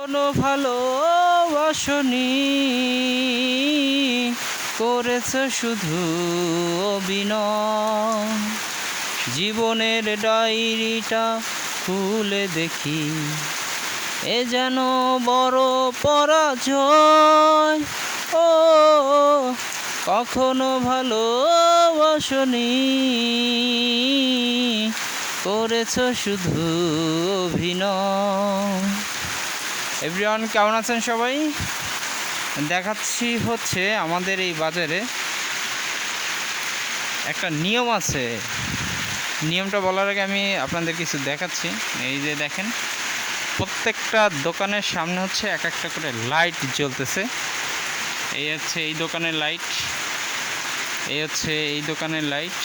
কোনো ভালোবাসনি। করেছ শুধু অভিনয়। জীবনের ডায়েরিটা খুলে দেখি। এ যেন বড় পরাজয়। ও, কখনো ভালোবাসনি। করেছ শুধু অভিনয়। এভরিওয়ান কেমন আছেন সবাই? দেখাচ্ছি হচ্ছে আমাদের এই বাজারে একটা নিয়ম আছে। নিয়মটা বলার আগে আমি আপনাদের কিছু দেখাচ্ছি। এই যে দেখেন, প্রত্যেকটা দোকানের সামনে হচ্ছে এক একটা করে লাইট জ্বলতেছে। এই হচ্ছে এই দোকানের লাইট এই হচ্ছে এই দোকানের লাইট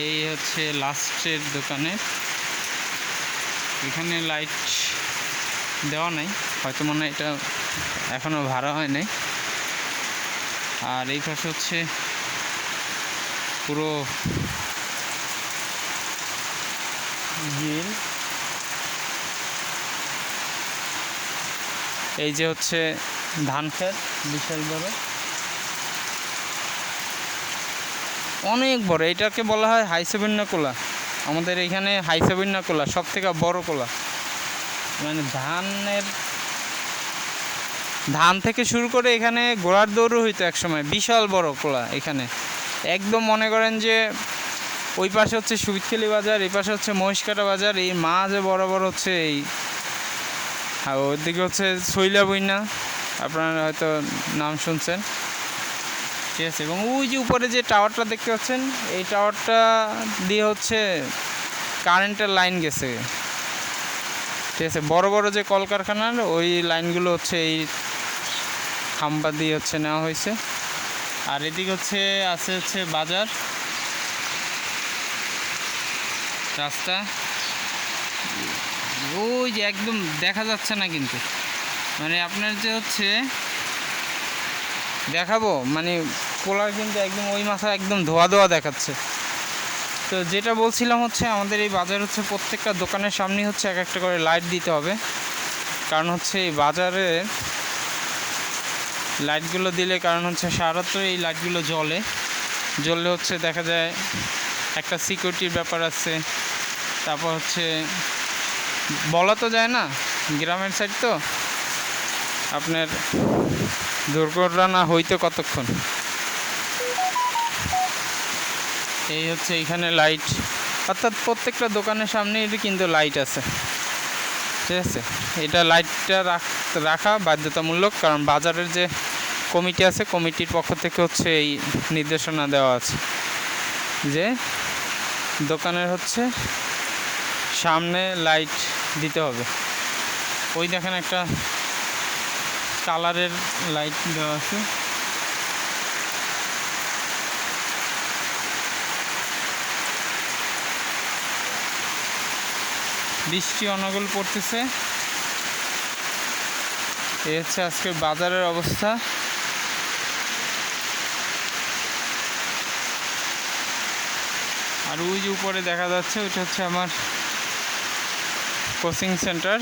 এই হচ্ছে লাস্টের দোকানের। এখানে লাইট দেওয়া নাই। হয়তো মনে এটা এখনও ভাড়া হয় নাই আর এই পাশে হচ্ছে পুরো হিল এই যে হচ্ছে ধান ক্ষেত বিশাল বড় অনেক বড়, এটাকে বলা হয় হাইসেবিন্না কোলা আমাদের এখানে হাইসেবিন্না কোলা সব থেকে বড় কোলা। মানে ধানের ধান থেকে শুরু করে এখানে ঘোড়ার দৌড়ও হইতো একসময়, বিশাল বড় কোলা এখানে। একদম মনে করেন যে ওই পাশে হচ্ছে সুবিতখালি বাজার, এই পাশে হচ্ছে মহিষকাটা বাজার, এই মাঝে বড় বড় হচ্ছে এই আর ওদিকে হচ্ছে শৈলা বইনা আপনারা হয়তো নাম শুনছেন। ঠিক আছে, এবং ওই যে উপরে যে টাওয়ারটা দেখতে পাচ্ছেন, এই টাওয়ারটা দিয়ে হচ্ছে কারেন্টের লাইন গেছে। ঠিক আছে, বড় বড় যে কলকারখানার, ওই লাইনগুলো হচ্ছে এই খাম্বা দিয়ে হচ্ছে নেওয়া হয়েছে। আর এদিকে হচ্ছে, আছে হচ্ছে বাজার। রাস্তা। ওই যে একদম দেখা যাচ্ছে না কিন্তু। মানে আপনার যে হচ্ছে দেখাবো? মানে পোলার কিন্তু একদম ওই মাথা একদম ধোয়া ধোয়া দেখাচ্ছে। তো যেটা বলছিলাম হচ্ছে আমাদের এই বাজার হচ্ছে প্রত্যেকটা দোকানের সামনে হচ্ছে এক একটা করে লাইট দিতে হবে। কারণ হচ্ছে এই বাজারে লাইটগুলো দিলে কারণ হচ্ছে সারাত্র এই লাইটগুলো জ্বলে। জ্বললে হচ্ছে দেখা যায় একটা সিকিউরিটির ব্যাপার আছে। তারপর হচ্ছে বলা তো যায় না, গ্রামের সাইড তো। আপনার দুর্ঘটনা হইতে কতক্ষণ? এই হচ্ছে এইখানে লাইট অর্থাৎ প্রত্যেকটা দোকানের সামনে কিন্তু লাইট আছে। ঠিক আছে? এটা লাইটটা রাখা বাধ্যতামূলক, কারণ বাজারের যে কমিটি আছে, কমিটির পক্ষ থেকে হচ্ছে এই নির্দেশনা দেওয়া আছে। যে দোকানের হচ্ছে সামনে লাইট দিতে হবে। ওই দেখেন একটা কালারের লাইট দেওয়া আছে। বৃষ্টি অনগল পড়তেছে। এই হচ্ছে আজকের বাজারের অবস্থা। আর ওই যে উপরে দেখা যাচ্ছে, ওইটা হচ্ছে আমার কোচিং সেন্টার।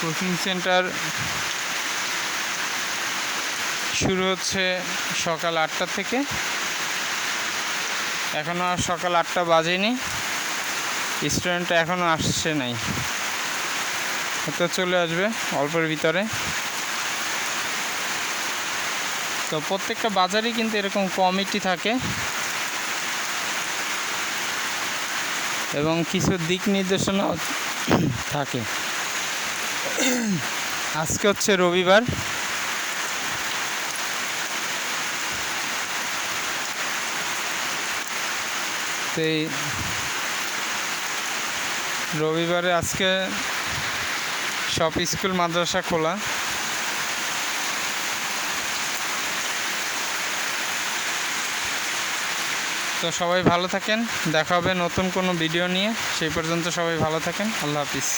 কোচিং সেন্টার শুরু হচ্ছে সকাল আটটা থেকে। এখনও আর সকাল আটটা বাজেনি। স্টুডেন্ট এখনও আসছে নাই। হয়তো চলে আসবে অল্পের ভিতরে। তো প্রত্যেকটা বাজারেই কিন্তু এরকম কমিটি থাকে। এবং কিছু দিক নির্দেশনা থাকে। আজকে হচ্ছে রবিবার। এই রবিবারে আজকে সব স্কুল মাদ্রাসা খোলা। তো সবাই ভালো থাকেন। দেখা হবে নতুন কোনো ভিডিও নিয়ে। সেই পর্যন্ত সবাই ভালো থাকেন। আল্লাহ হাফিজ।